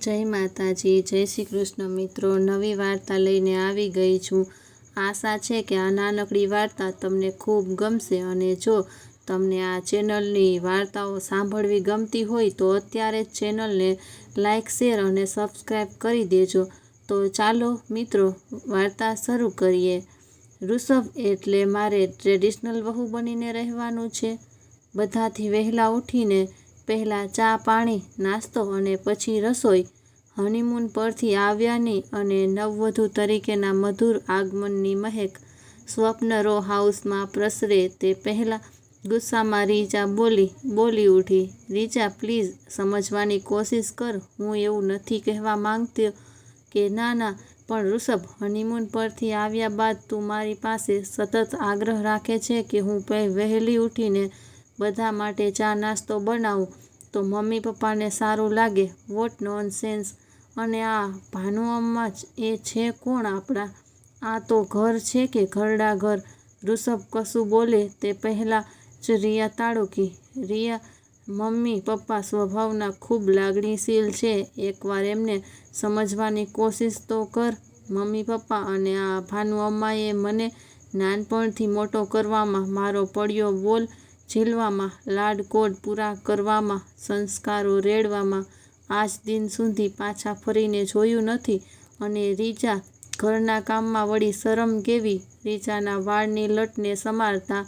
જય માતાજી, જય શ્રી કૃષ્ણ મિત્રો. નવી વાર્તા લઈને આવી ગઈ છું. આશા છે કે આ નાનકડી વાર્તા તમને ખૂબ ગમશે અને જો તમને આ ચેનલની વાર્તાઓ સાંભળવી ગમતી હોય તો અત્યારે જ ચેનલને લાઇક શેર અને સબસ્ક્રાઈબ કરી દેજો. તો ચાલો મિત્રો, વાર્તા શરૂ કરીએ. ઋષભ એટલે મારે ટ્રેડિશનલ વહુ બનીને રહેવાનું છે. બધાથી વહેલા ઉઠીને પહેલાં ચા પાણી, નાસ્તો અને પછી રસોઈ હનીમૂન પરથી આવ્યાની અને નવવધુ તરીકેના મધુર આગમનની મહેક સ્વપ્ન રો હાઉસમાં પ્રસરે તે પહેલાં ગુસ્સામાં રીચા બોલી બોલી ઉઠી રીચા પ્લીઝ સમજવાની કોશિશ કર. હું એવું નથી કહેવા માંગતી કે ના ના પણ ઋષભ હનીમૂન પરથી આવ્યા બાદ તું મારી પાસે સતત આગ્રહ રાખે છે કે હું વહેલી ઉઠીને બધા માટે ચા નાસ્તો બનાવું, તો મમ્મી પપ્પાને સારું લાગે. વોટ નોન સેન્સ અને આ ભાનુ અમ્મા એ છે કોણ આપણા? આ તો ઘર છે કે ઘરડા ઘર? ઋષભ કશું બોલે તે પહેલાં જ રિયા તાળુકી રિયા, મમ્મી પપ્પા સ્વભાવના ખૂબ લાગણીશીલ છે. એકવાર એમને સમજવાની કોશિશ તો કર, મમ્મી પપ્પા અને આ ભાનુ અમ્માએ મને નાનપણથી મોટો કરવામાં મારો પડ્યો બોલ ઝીલવામાં લાડકોડ પૂરા કરવામાં, સંસ્કારો રેડવામાં, આજ દિન સુધી પાછા ફરીને જોયું નથી અને રીજા ઘરના કામમાં વળી શરમ કેવી? રીજાના વાળની લટને સમારતા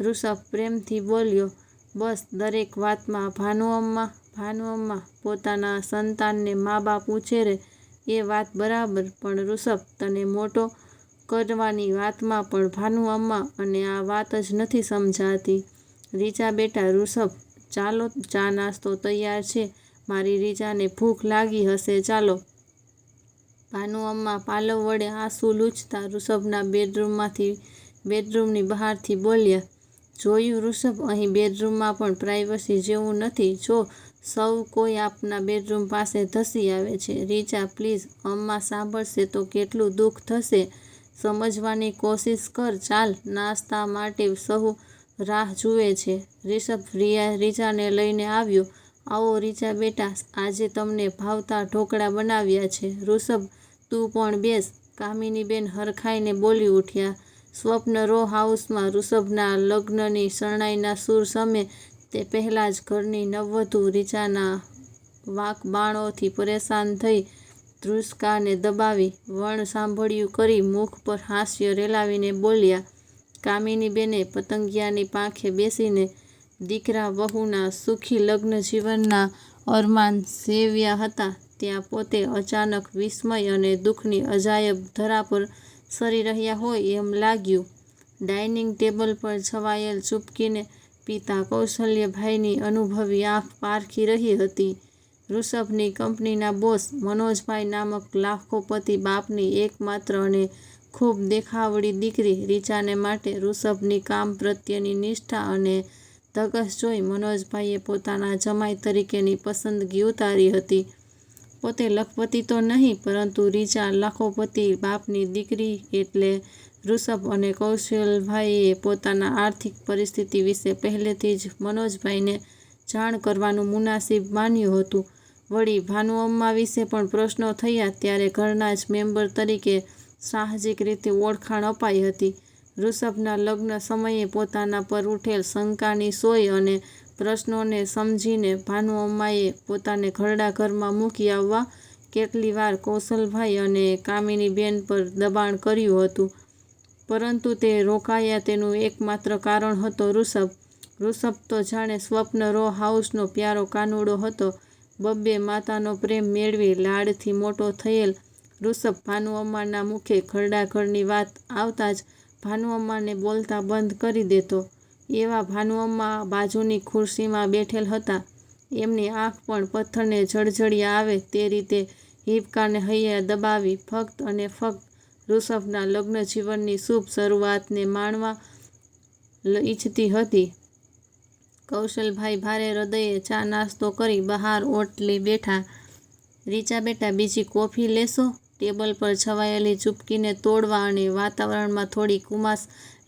ઋષભ પ્રેમથી બોલ્યો, બસ દરેક વાતમાં ભાનુઅમ્મા ભાનુઅમ્મા પોતાના સંતાનને મા બાપ ઉછેરે એ વાત બરાબર, પણ ઋષભ તને મોટો કરવાની વાતમાં પણ ભાનુઅમ્મા અને આ વાત જ નથી સમજાતી. રીચા બેટા ઋષભ, ચાલો ચા નાસ્તો તૈયાર છે. મારી રીચાને ભૂખ લાગી હશે, ચાલો. ભાનુ અમ્મા પાલવ વડે આંસુ લૂછતા ઋષભના બેડરૂમમાંથી, બેડરૂમની બહારથી બોલ્યા, જોયું ઋષભ, અહીં બેડરૂમમાં પણ પ્રાઇવસી જેવું નથી. જો સૌ કોઈ આપના બેડરૂમ પાસે ધસી આવે છે, રીચા પ્લીઝ અમ્મા સાંભળશે તો કેટલું દુઃખ થશે. સમજવાની કોશિશ કર, ચાલ, નાસ્તા માટે સહુ રાહ જુએ છે. રિષભ રિયા રીજાને લઈને આવ્યો. આવો રીજા બેટા, આજે તમને ભાવતા ઢોકળા બનાવ્યા છે. ઋષભ, તું પણ બેસ. કામિનીબેન હરખાઈને બોલી ઉઠ્યા. સ્વપ્ન રો હાઉસમાં ઋષભના લગ્નની શરણાઈના સૂર સમે તે પહેલાં જ ઘરની નવવધુ રીચાના વાકબાણોથી પરેશાન થઈ ધ્રુસકાને દબાવી વણ સાંભળ્યું કરી મુખ પર હાસ્ય રેલાવીને બોલ્યા કામિનીબેને પતંગિયાની પાંખે બેસીને દીકરા વહુના સુખી લગ્ન જીવનના અરમાન સેવ્યા હતા. ત્યાં પોતે અચાનક વિસ્મય અને દુઃખની અજાયબ ધરા પર સરી રહ્યા હોય એમ લાગ્યું. ડાઇનિંગ ટેબલ પર છવાયેલ ચૂપકીને પિતા કૌશલ્યભાઈની અનુભવી આંખ પારખી રહી હતી. ઋષભની કંપનીના બોસ મનોજભાઈ નામક લાખોપતિ બાપની એકમાત્ર અને ખૂબ દેખાવડી દીકરી રીચાને માટે ઋષભની કામ પ્રત્યેની નિષ્ઠા અને ધગસ જોઈ મનોજભાઈએ પોતાના જમાઈ તરીકેની પસંદગી ઉતારી હતી. પોતે લખપતિ તો નહીં, પરંતુ રીચા લાખોપતિ બાપની દીકરી એટલે ઋષભ અને કૌશલભાઈએ પોતાના આર્થિક પરિસ્થિતિ વિશે પહેલેથી જ મનોજભાઈને જાણ કરવાનું મુનાસિબ માન્યું હતું. વળી ભાનુઅમ્મા વિશે પણ પ્રશ્નો થયા ત્યારે ઘરના જ મેમ્બર તરીકે સાહજિક રીતે ઓળખાણ અપાઈ હતી. ઋષભના લગ્ન સમયે પોતાના પર ઉઠેલ શંકાની સોય અને પ્રશ્નોને સમજીને ભાનુ અમ્માએ પોતાને ઘરડા ઘરમાં મૂકી આવવા કેટલી વાર કૌશલભાઈ અને કામિનીબેન પર દબાણ કર્યું હતું. પરંતુ તે રોકાયા તેનું એકમાત્ર કારણ હતો ઋષભ. ઋષભ તો જાણે સ્વપ્ન રો હાઉસનો પ્યારો કાનુડો હતો. બબ્બે માતાનો પ્રેમ મેળવી લાડથી મોટો થયેલ ઋષભ અમારના મુખે ખરડાખરની વાત આવતા જ ભાનુ અમ્માને બોલતા બંધ કરી દેતો. એવા ભાનુ અમ્મા બાજુની ખુરશીમાં બેઠેલ હતા. એમની આંખ પણ પથ્થરને જળજળિયા આવે તે રીતે હિપકાને હૈયા દબાવી ફક્ત અને ફક્ત ઋષભના લગ્ન જીવનની શુભ શરૂઆતને માણવા ઈચ્છતી હતી. કૌશલભાઈ ભારે હૃદયે ચા નાસ્તો કરી બહાર ઓટલી બેઠા. રીચા બેટા, બીજી કોફી લેશો? ટેબલ પર છવાયેલી ચૂપકીને તોડવા અને વાતાવરણમાં થોડી કુમાસ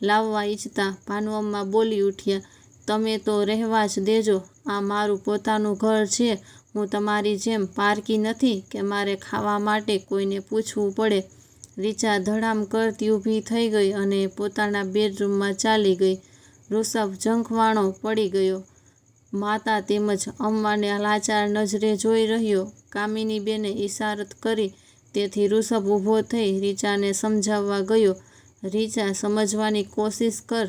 લાવવા ઈચ્છતા ભાનુઅમ્મા બોલી ઉઠ્યા, તમે તો રહેવા જ દેજો. આ મારું પોતાનું ઘર છે. હું તમારી જેમ પારકી નથી કે મારે ખાવા માટે કોઈને પૂછવું પડે. રીચા ધડામ કરતી ઊભી થઈ ગઈ અને પોતાના બેડરૂમમાં ચાલી ગઈ. ઋષભ ઝંખવાણો પડી ગયો. માતા તેમજ અમ્માને લાચાર નજરે જોઈ રહ્યો. કામિની બેને ઈશારત કરી તેથી ઋષભ ઊભો થઈ રીચાને સમજાવવા ગયો, રીચા, સમજવાની કોશિશ કર.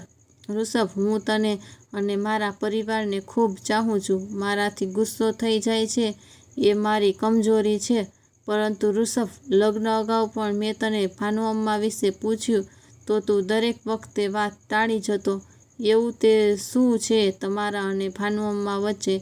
ઋષભ, હું તને અને મારા પરિવારને ખૂબ ચાહું છું. મારાથી ગુસ્સો થઈ જાય છે. એ મારી કમજોરી છે. પરંતુ ઋષભ, લગ્ન અગાઉ પણ મેં તને ભાનુઅમ્મા વિશે પૂછ્યું, તો તું દરેક વખતે વાત ટાળી જતો એવું તે શું છે તમારા અને ભાનુઅમ્મા વચ્ચે?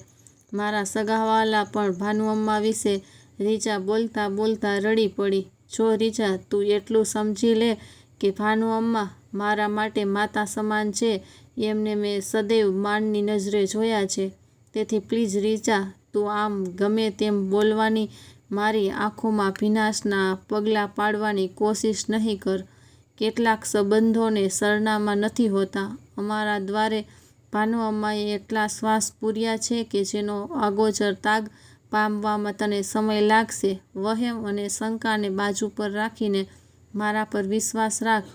મારા સગાવાલા પણ ભાનુઅમ્મા વિશે રીચા બોલતા બોલતા રડી પડી. જો રીચા તું એટલું સમજી લે કે ભાનુ અમ્મા મારા માટે માતા સમાન છે, એમને મેં સદૈવ માનની નજરે જોયા છે. તેથી પ્લીઝ રીચા તું આમ ગમે તેમ બોલવાની મારી આંખોમાં ભીનાશના પગલાં પાડવાની કોશિશ નહીં કર. કેટલાક સંબંધોને સરનામાં નથી હોતા. અમારા દ્વારે ભાનુ અમ્માએ એટલા શ્વાસ પૂર્યા છે કે જેનો આગોચર તાગ પામવામાં તને સમય લાગશે. વહેમ અને શંકાને બાજુ પર રાખીને મારા પર વિશ્વાસ રાખ.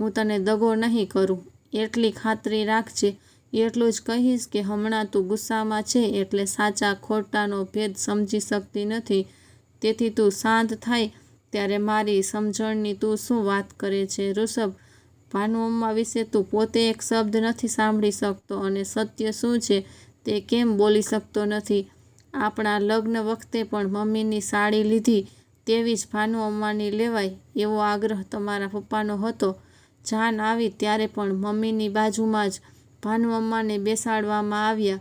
હું તને દગો નહીં કરું. એટલી ખાતરી રાખજે. એટલું જ કહીશ કે હમણાં તું ગુસ્સામાં છે એટલે સાચા ખોટાનો ભેદ સમજી શકતી નથી. તેથી તું શાંત થાય. ત્યારે મારી સમજણની તું શું વાત કરે છે, ઋષભ? ભાનુઅમ્મા વિશે તું પોતે એક શબ્દ નથી સાંભળી શકતો અને સત્ય શું છે તે કેમ બોલી શકતો નથી? આપણા લગ્ન વખતે પણ મમ્મીની સાડી લીધી તેવી જ ભાનુ અમ્માની લેવાય એવો આગ્રહ તમારા પપ્પાનો હતો. જાન આવી ત્યારે પણ મમ્મીની બાજુમાં જ ભાનુ અમ્માને બેસાડવામાં આવ્યા.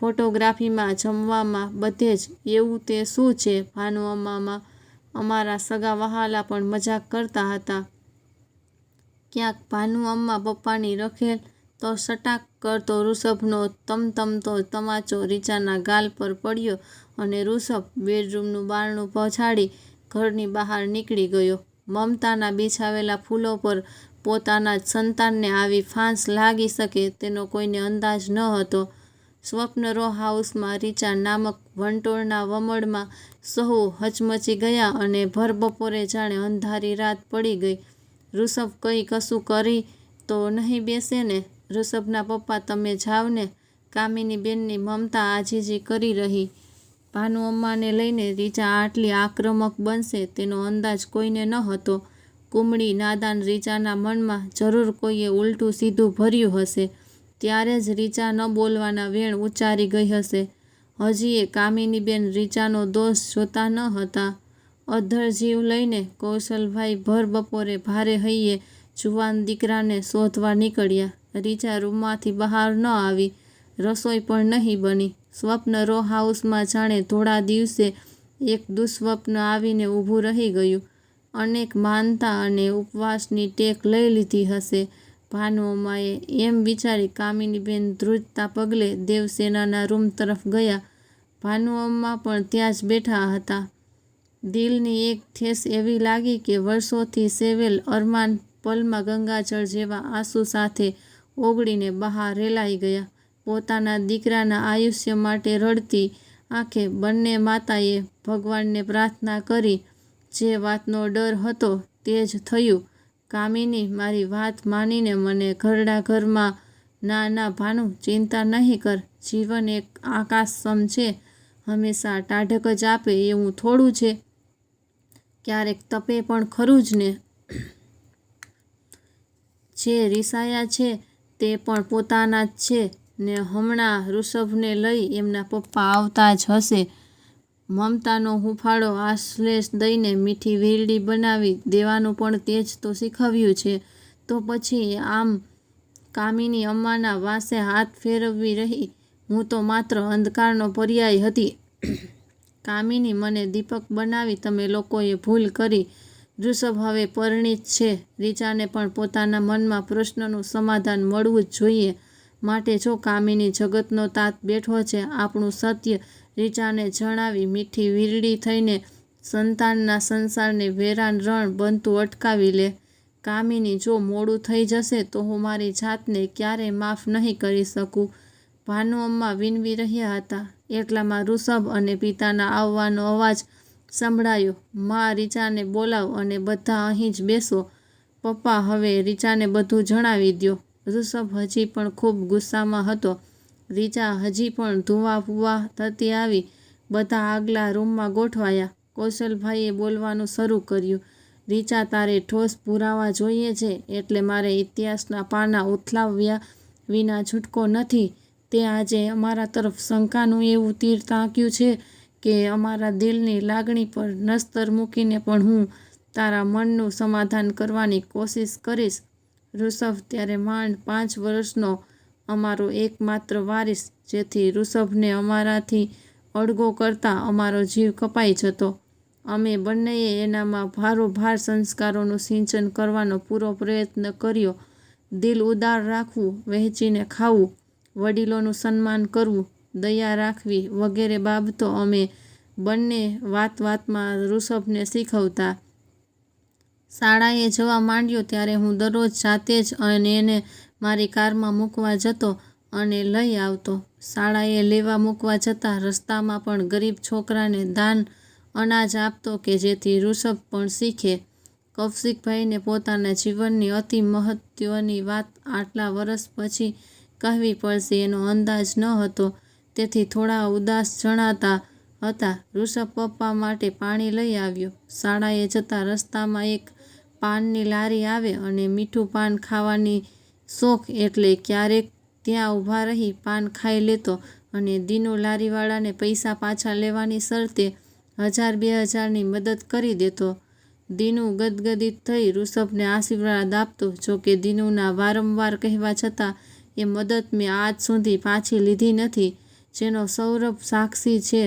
ફોટોગ્રાફીમાં જમવામાં બધે જ એવું તે શું છે ભાનુ અમ્મામાં? અમારા સગા વહાલા પણ મજાક કરતા હતા. ક્યાંક ભાનુ અમ્મા પપ્પાની રખેલ તો સટાક કરતો ઋષભનો તમતમતો તમાચો રીચાના ગાલ પર પડ્યો અને ઋષભ બેડરૂમનું બારણું પહોંચાડી ઘરની બહાર નીકળી ગયો. મમતાના બિછાવેલા ફૂલો પર પોતાના સંતાનને આવી ફાંસ લાગી શકે તેનો કોઈને અંદાજ ન હતો. સ્વપ્ન રો હાઉસમાં રીચા નામક વંટોળના વમળમાં સહુ હચમચી ગયા અને ભર બપોરે જાણે અંધારી રાત પડી ગઈ. ઋષભ કંઈ કશું કરી તો નહીં બેસે ને? ઋષભના પપ્પા તમે જાઓ ને કામિની બેનની મમતા આજીજી કરી રહી. ભાનુ અમ્માને લઈને રીચા આટલી આક્રમક બનશે તેનો અંદાજ કોઈને ન હતો. કુમળી નાદાન રીચાના મનમાં જરૂર કોઈએ ઉલટું સીધું ભર્યું હશે. ત્યારે જ રીચા ન બોલવાના વેણ ઉચ્ચારી ગઈ હશે. હજી એ કામિનીબેન રીચાનો દોષ જોતા ન હતા. અધર જીવ લઈને કૌશલભાઈ ભર બપોરે ભારે હૈયે જુવાન દીકરાને શોધવા નીકળ્યા. રીચા રૂમમાંથી બહાર ન આવી. રસોઈ પણ નહીં બની. સ્વપ્ન રો હાઉસમાં જાણે થોડા દિવસે એક દુઃસ્વપ્ન આવીને ઊભું રહી ગયું. અનેક માનતા અને ઉપવાસની ટેક લઈ લીધી હશે. ભાનુઅમ્માએ એમ વિચારી કામિનીબેન ધ્રુજતા પગલે દેવસેનાના રૂમ તરફ ગયા. ભાનુઅમ્મા પણ ત્યાં જ બેઠા હતા. દિલની એક ઠેસ એવી લાગી કે વર્ષોથી સેવેલ અરમાન પલમાં ગંગાજળ જેવા આંસુ સાથે ઓગળીને બહાર રેલાઈ ગયા. પોતાના દીકરાના આયુષ્ય માટે રડતી આંખે બંને માતાએ ભગવાનને પ્રાર્થના કરી. જે વાતનો ડર હતો તે જ થયું. કામિની મારી વાત માનીને મને ઘરડા ઘરમાં ના ના ભાનુ ચિંતા નહીં કર. જીવન એક આકાશ સમ છે. હંમેશા ટાઢક જ આપે એવું થોડું છે. ક્યારેક તપે પણ ખરું જ ને. જે રિસાયા છે તે પણ પોતાના જ છે ને હમણાં ઋષભને લઈ એમના પપ્પા આવતા જ હશે. મમતાનો હુંફાળો આશ્લેષ દઈને મીઠી વીરડી બનાવી દેવાનું પણ તે જ તો શીખવ્યું છે. તો પછી આમ કામિની અમ્માના વાસે હાથ ફેરવવી રહી. હું તો માત્ર અંધકારનો પર્યાય હતી. કામિની મને દીપક બનાવી તમે લોકોએ ભૂલ કરી. ઋષભ હવે પરિણીત છે. રીચાને પણ પોતાના મનમાં પ્રશ્નનું સમાધાન મળવું જ જોઈએ. માટે જો કામિની જગતનો તાત બેઠો છે, આપણું સત્ય રીચાને જણાવી મીઠી વીરડી થઈને સંતાનના સંસારને વેરાન રણ બનતું અટકાવી લે. કામિની જો મોડું થઈ જશે તો હું મારી જાતને ક્યારેય માફ નહીં કરી શકું. ભાનુઅમ્મા વિનવી રહ્યા હતા. એટલામાં ઋષભ અને પિતાના આવવાનો અવાજ સંભળાયો. મા, રીચાને બોલાવ અને બધા અહીં જ બેસો. પપ્પા, હવે રીચાને બધું જણાવી દ્યો. ઋષભ હજી પણ ખૂબ ગુસ્સામાં હતો. રીચા હજી પણ ધુવા ફુવા થતી આવી, બધા આગલા રૂમમાં ગોઠવાયા. કૌશલભાઈએ બોલવાનું શરૂ કર્યું. રીચા, તારે ઠોસ પુરાવા જોઈએ છે, એટલે મારે ઇતિહાસના પાના ઉથલાવ્યા વિના છૂટકો નથી. તે આજે અમારા તરફ શંકાનું એવું તીર તાંક્યું છે. કે અમારા દિલની લાગણી પર નસ્તર મૂકીને પણ હું તારા મનનું સમાધાન કરવાની કોશિશ કરીશ. ઋષભ, ત્યારે માંડ પાંચ વર્ષનો અમારો એકમાત્ર વારિસ જેથી ઋષભને અમારાથી અડગો કરતાં અમારો જીવ કપાઈ જતો. અમે બંનેએ એનામાં ભારોભાર સંસ્કારોનું સિંચન કરવાનો પૂરો પ્રયત્ન કર્યો. દિલ ઉદાર રાખવું, વહેંચીને ખાવું, વડીલોનું સન્માન કરવું દયા રાખવી વગેરે બાબતો અમે બંને વાત વાતમાં ઋષભને શીખવતા. શાળાએ જવા માંડ્યો ત્યારે હું દરરોજ જાતે જ અને એને મારી કારમાં મૂકવા જતો અને લઈ આવતો. શાળાએ લેવા મૂકવા જતાં રસ્તામાં પણ ગરીબ છોકરાને દાન, અનાજ આપતો કે જેથી ઋષભ પણ શીખે. કૌશિકભાઈને પોતાના જીવનની અતિ મહત્ત્વની વાત આટલા વર્ષ પછી કહેવી પડશે એનો અંદાજ ન હતો. તેથી થોડા ઉદાસ જણાતા હતા. ઋષભ પપ્પા માટે પાણી લઈ આવ્યો. શાળાએ જતા રસ્તામાં એક પાનની લારી આવે અને મીઠું પાન ખાવાની શોખ એટલે ક્યારેક ત્યાં ઊભા રહી પાન ખાઈ લેતો અને દીનુ લારીવાળાને પૈસા પાછા લેવાની શરતે હજાર બે હજારની મદદ કરી દેતો. દીનુ ગદગદિત થઈ ઋષભને આશીર્વાદ આપતો. જોકે દીનુના વારંવાર કહેવા છતાં એ મદદ મેં આજ સુધી પાછી લીધી નથી. જેનો સૌરભ સાક્ષી છે.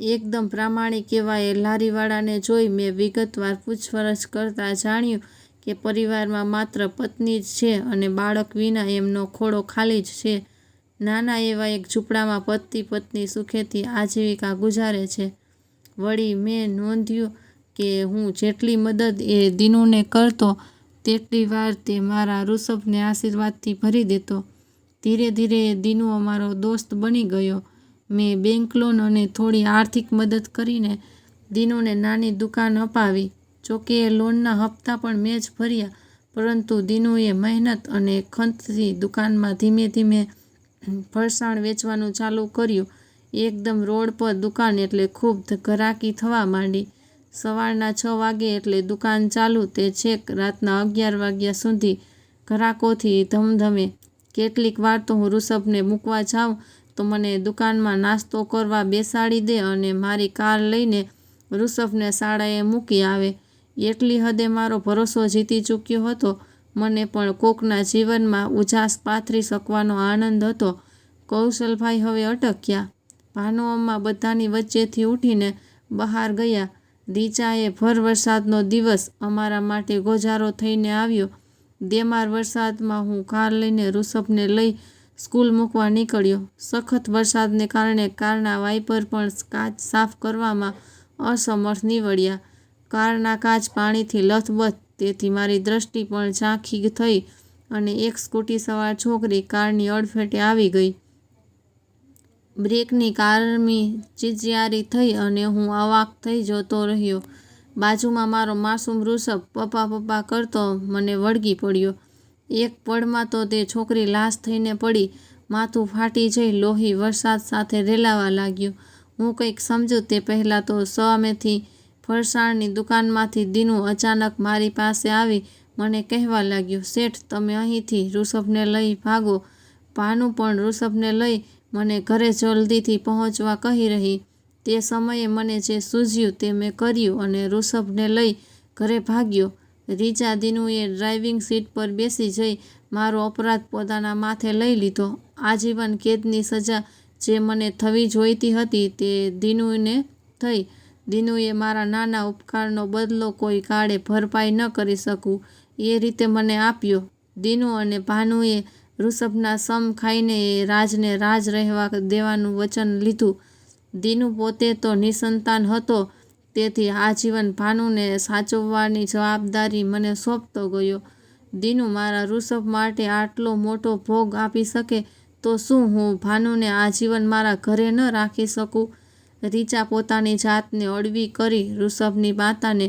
એકદમ પ્રામાણિક એ લારીવાળાને જોઈ મેં વિગતવાર પૂછપરછ કરતાં જાણ્યું કે પરિવારમાં માત્ર પત્ની જ છે અને બાળક વિના એમનો ખોળો ખાલી જ છે. નાના એવા એક ઝૂંપડામાં પતિ પત્ની સુખેથી આજીવિકા ગુજારે છે. વળી મેં નોંધ્યું કે હું જેટલી મદદ એ દિનુને કરતો, તેટલી વાર તે મારા ઋષભને આશીર્વાદથી ભરી દેતો. ધીરે ધીરે દીનુ અમારો દોસ્ત બની ગયો. મેં બેંક લોન અને થોડી આર્થિક મદદ કરીને દીનુને નાની દુકાન અપાવી. જોકે એ લોનના હપ્તા પણ મેં જ ભર્યા, પરંતુ દીનુએ મહેનત અને ખંતથી દુકાનમાં ધીમે ધીમે ફરસાણ વેચવાનું ચાલુ કર્યું. એકદમ રોડ પર દુકાન એટલે ખૂબ ઘરાકી થવા માંડી. સવારના છ વાગે એટલે દુકાન ચાલુ, તે છેક રાતના અગિયાર વાગ્યા સુધી ઘરાકોથી ધમધમે કેટલીક વાર તો હું ઋષભને મૂકવા જાઉં, તો મને દુકાનમાં નાસ્તો કરવા બેસાડી દે અને મારી કાર લઈને ઋષભને શાળાએ મૂકી આવે. એટલી હદે મારો ભરોસો જીતી ચૂક્યો હતો. મને પણ કોકના જીવનમાં ઉજાસ પાથરી શકવાનો આનંદ હતો. કૌશલભાઈ હવે અટક્યા. ભાનુઅમ્મા બધાની વચ્ચેથી ઉઠીને બહાર ગયા. રીચાએ ભર વરસાદનો દિવસ અમારા માટે ગોજારો થઈને આવ્યો. દેમાર વરસાદમાં હું કાર લઈને ઋષભને લઈ સ્કૂલ મૂકવા નીકળ્યો. સખત વરસાદને કારણે કારના વાઇપર પણ કાચ સાફ કરવામાં અસમર્થ નીવડ્યા. કારના કાચ પાણીથી લથબથ, તેથી મારી દ્રષ્ટિ પણ ઝાંખી થઈ અને એક સ્કૂટી સવાર છોકરી કારની અડફેટે આવી ગઈ. બ્રેકની કારમી ચીચિયારી થઈ અને હું અવાક થઈ જતો રહ્યો. બાજુમાં મારો માસૂમ ઋષભ પપ્પા પપ્પા કરતો મને વળગી પડ્યો. એક પળમાં તો તે છોકરી લાશ થઈને પડી, માથું ફાટી જઈ લોહી વરસાદ સાથે રેલાવા લાગ્યું. હું કંઈક સમજું તે પહેલાં તો સામેથી ફરસાણની દુકાનમાંથી દીનું અચાનક મારી પાસે આવી મને કહેવા લાગ્યું, શેઠ, તમે અહીંથી ઋષભને લઈ ભાગો. ભાનુ પણ ઋષભને લઈ મને ઘરે જલ્દીથી પહોંચવા કહી રહી. તે સમયે મને જે સૂઝ્યું તે મેં કર્યું અને ઋષભને લઈ ઘરે ભાગ્યો. રીચા દિનુએ ડ્રાઇવિંગ સીટ પર બેસી જઈ મારો અપરાધ પોતાના માથે લઈ લીધો. આજીવન કેદની સજા જે મને થવી જોઈતી હતી તે દિનુને થઈ. દિનુએ મારા નાના ઉપકારનો બદલો કોઈ કાળે ભરપાઈ ન કરી શકું. એ રીતે મને આપ્યો. દિનુ અને ભાનુએ ઋષભના સમ ખાઈને એ રાજને રાજ રહેવા દેવાનું વચન લીધું. દીનુ પોતે તો નિસંતાન હતો, તેથી આજીવન ભાનુને સાચવવાની જવાબદારી મને સોંપતો ગયો. દીનુ મારા ઋષભ માટે આટલો મોટો ભોગ આપી શકે તો શું હું ભાનુને આજીવન મારા ઘરે ન રાખી શકું? રીચા પોતાની જાતને અડવી કરી ઋષભની માતાને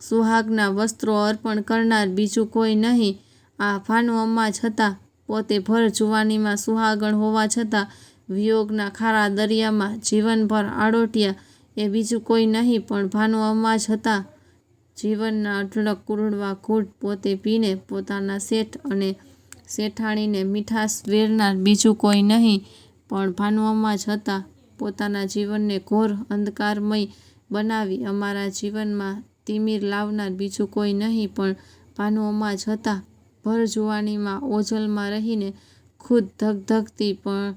સુહાગના વસ્ત્રો અર્પણ કરનાર બીજું કોઈ નહીં. આ ભાનુ અમ્મા છતાં પોતે ભર જુવાનીમાં સુહાગણ હોવા છતાં વિયોગના ખારા દરિયામાં જીવનભર આડોટ્યા એ બીજું કોઈ નહીં, પણ ભાનુ અમ્મા જ હતા. જીવનના અઢળક કુરડવા ઘૂંટ પોતે પીને પોતાના શેઠ અને શેઠાણીને મીઠાશ વેરનાર બીજું કોઈ નહીં, પણ ભાનુ અમ્મા જ હતા. પોતાના જીવનને ઘોર અંધકારમય બનાવી અમારા જીવનમાં તિમિર લાવનાર બીજું કોઈ નહીં, પણ ભાનુ અમ્મા જ હતા. ભર જુવાનીમાં ઓજલમાં રહીને ખુદ ધગધગતી પણ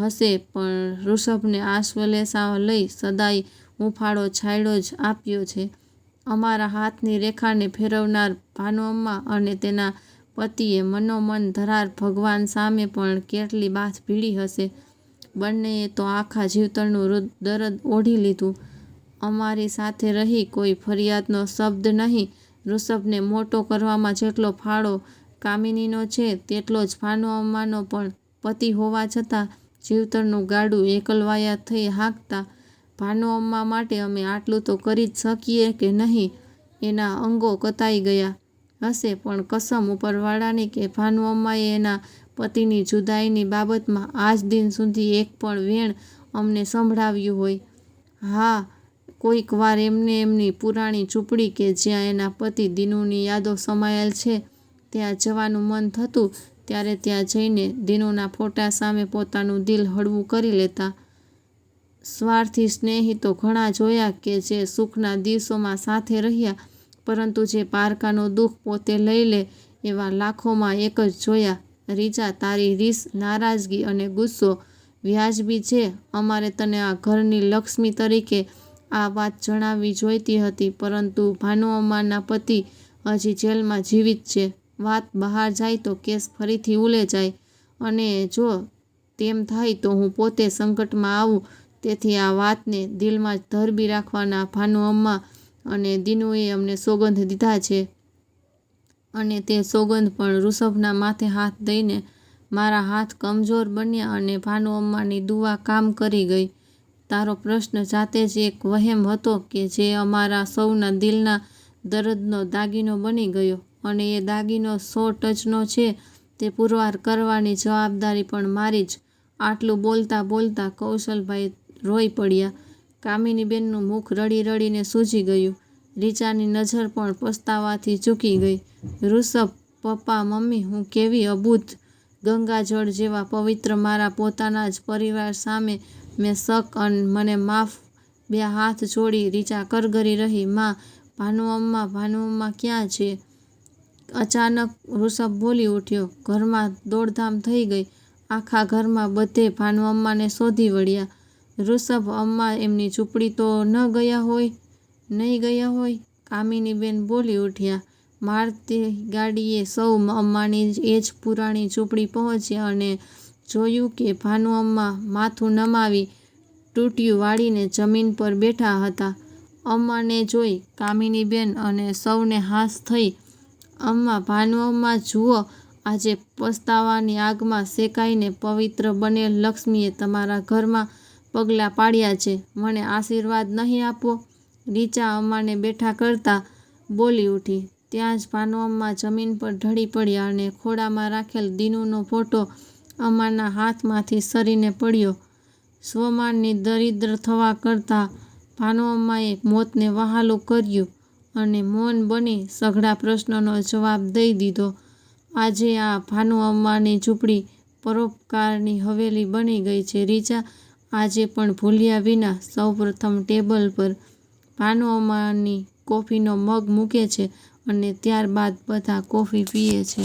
હશે, પણ ઋષભને આશ્વલેષા લઈ સદાય હૂંફાળો છાંયડો જ આપ્યો છે. અમારા હાથની રેખાને ફેરવનાર ભાનુઅમ્મા અને તેના પતિએ મનોમન ધરાર ભગવાન સામે પણ કેટલી બાથ ભીડી હશે. બંનેએ તો આખા જીવતરનું દરદ ઓઢી લીધું. અમારી સાથે રહી કોઈ ફરિયાદનો શબ્દ નહીં. ઋષભને મોટો કરવામાં જેટલો ફાળો કામિનીનો છે, તેટલો જ ભાનુઅમ્માનો પણ પતિ હોવા છતાં જીવતરનું ગાડું એકલવાયા થઈ હાંકતા, ભાનુ અમ્મા માટે અમે આટલું તો કરી જ શકીએ કે નહીં? એના અંગો કતાઈ ગયા. હશે પણ કસમ ઉપરવાળાની કે ભાનુ અમ્માએ એના પતિની જુદાઈની બાબતમાં આજ દિન સુધી એક પણ વેણ અમને સંભળાવ્યું હોય. હા, કોઈક વાર એમને એમની પુરાણી ઝૂંપડી કે જ્યાં એના પતિ દિનુની યાદો સમાયેલ છે, ત્યાં જવાનું મન થતું ત્યારે ત્યાં જઈને દિનુના ફોટા સામે પોતાનું દિલ હળવું કરી લેતા. સ્વાર્થી સ્નેહી તો ઘણા જોયા કે જે સુખના દિવસોમાં સાથે રહ્યા, પરંતુ જે પારકાનું દુઃખ પોતે લઈ લે એવા લાખોમાં એક જ જોયા રીજા તારી રીસ, નારાજગી અને ગુસ્સો. વ્યાજબી છે. અમારે તને આ ઘરની લક્ષ્મી તરીકે આ વાત જણાવવી જોઈતી હતી, પરંતુ ભાનુ અમારના પતિ હજી જેલમાં જીવિત છે. વાત બહાર જાય તો કેસ ફરીથી ઉલે જાય. અને જો તેમ થાય તો હું પોતે સંકટમાં આવું. તેથી આ વાતને દિલમાં ધરબી રાખવાના ભાનુ અમ્મા અને દિનુએ અમને સોગંધ દીધા છે. અને તે સોગંધ પણ ઋષભના માથે હાથ દઈને મારા હાથ કમજોર બન્યા અને ભાનુ અમ્માની દુઆ કામ કરી ગઈ. તારો પ્રશ્ન જાતે જ એક વહેમ હતો કે જે અમારા સૌના દિલના દર્દનો દાગીનો બની ગયો. અને એ દાગીનો સો ટચનો છે તે પુરવાર કરવાની જવાબદારી પણ મારી જ. આટલું બોલતા બોલતા કૌશલભાઈ રોઈ પડ્યા. કામિનીબેનનું મુખ રડી રડીને સૂજી ગયું. રીચાની નજર પણ પસ્તાવાથી ચૂકી ગઈ. ઋષભ, પપ્પા, મમ્મી, હું કેવી અબૂત ગંગાજળ જેવા પવિત્ર મારા પોતાના જ પરિવાર સામે મેં શક અન મને માફ. બે હાથ જોડી રીચા કરગરી રહી. માં ભાનુઅમ્મા ભાનુઅમ્મા ક્યાં છે? અચાનક ઋષભ બોલી ઉઠ્યો. ઘરમાં દોડધામ થઈ ગઈ. આખા ઘરમાં બધે ભાનુઅમ્માને શોધી વળ્યા. ઋષભ અમ્મા એમની ઝૂંપડી તો ન ગયા હોય, નહીં ગયા હોય? કામિનીબેન બોલી ઉઠ્યા. મારતી ગાડીએ સૌ અમ્માની એ જ પુરાણી ઝૂંપડી પહોંચ્યા અને જોયું કે ભાનુઅમ્મા માથું નમાવી તૂટ્યું વાળીને જમીન પર બેઠા હતા. અમ્માને જોઈ કામિનીબેન અને સૌને હાશ થઈ અમ્મા ભાનુઅમ્મા જુઓ, આજે પસ્તાવાની આગમાં શેકાઈને પવિત્ર બનેલ લક્ષ્મીએ તમારા ઘરમાં પગલાં પાડ્યા છે. મને આશીર્વાદ નહીં આપો. રીચા અમ્માને બેઠા કરતા બોલી ઉઠી. ત્યાં જ ભાનુઅમ્મા જમીન પર ઢળી પડ્યા અને ખોડામાં રાખેલ દીનુનો ફોટો અમાના હાથમાંથી સરીને પડ્યો. સ્વમાનની દરિદ્ર થવા કરતાં ભાનુઅમ્માએ મોતને વહાલું કર્યું. અને મૌન બની સઘળા પ્રશ્નનો જવાબ દઈ દીધો. આજે આ ભાનુ અમ્માની ઝૂંપડી પરોપકારની હવેલી બની ગઈ છે. રીચા આજે પણ ભૂલ્યા વિના સૌપ્રથમ ટેબલ પર ભાનુ અમ્માની કોફીનો મગ મૂકે છે અને ત્યારબાદ બધા કોફી પીએ છે.